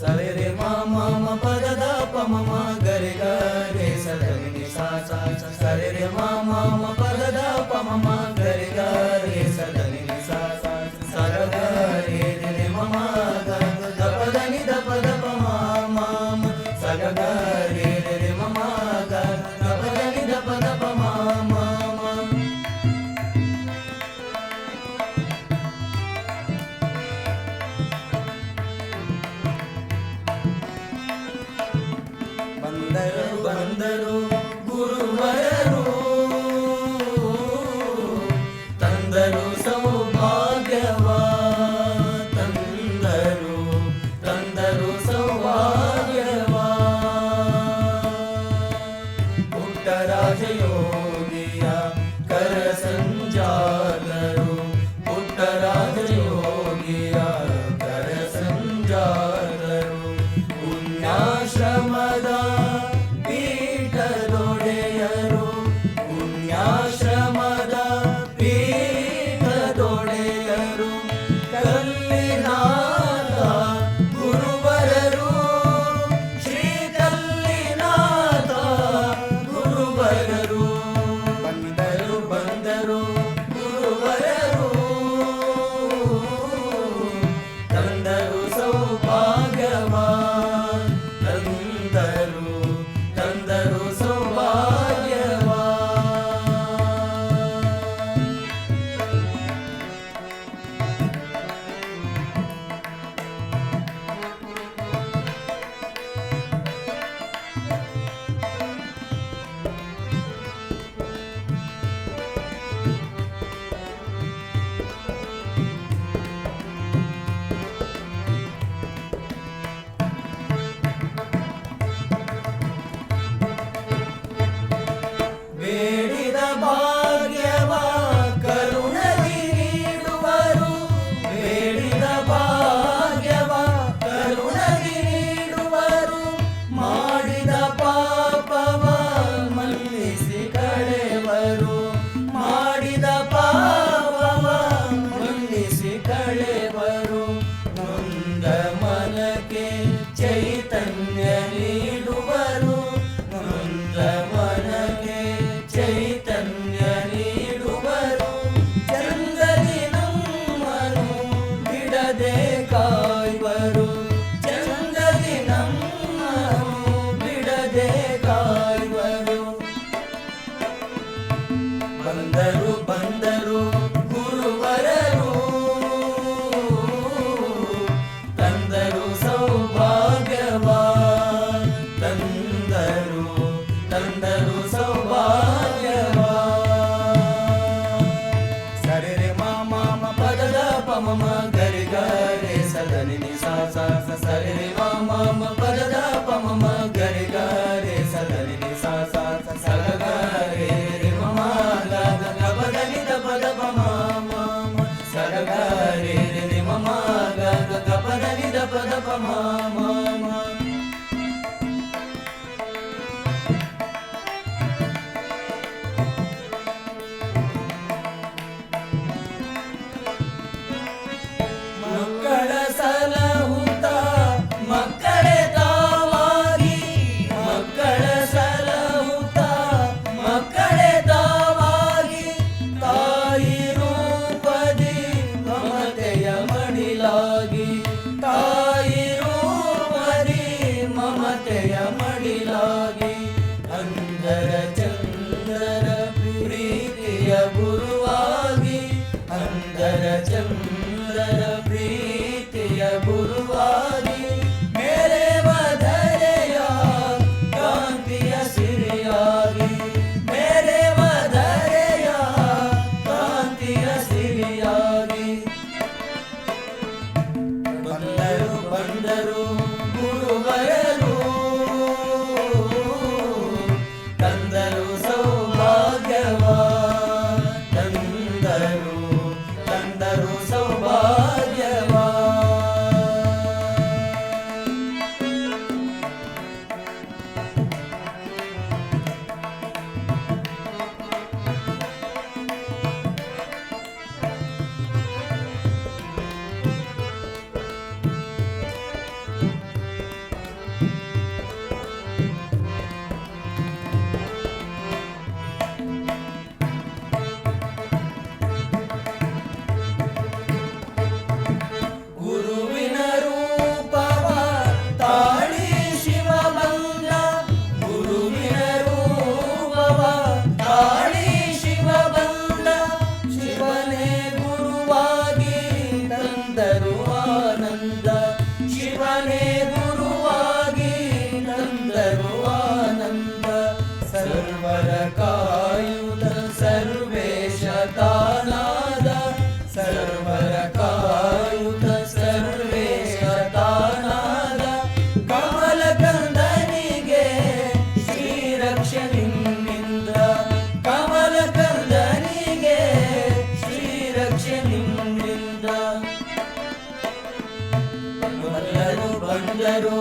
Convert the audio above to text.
సరే మా మామ పదద పమ గరి గరే సదని సా సరే మా మామ పదద పమ ಬಂದರು ಗುರುವರರು ತಂದರು the road. ದಾಗಿ ಬಂದರು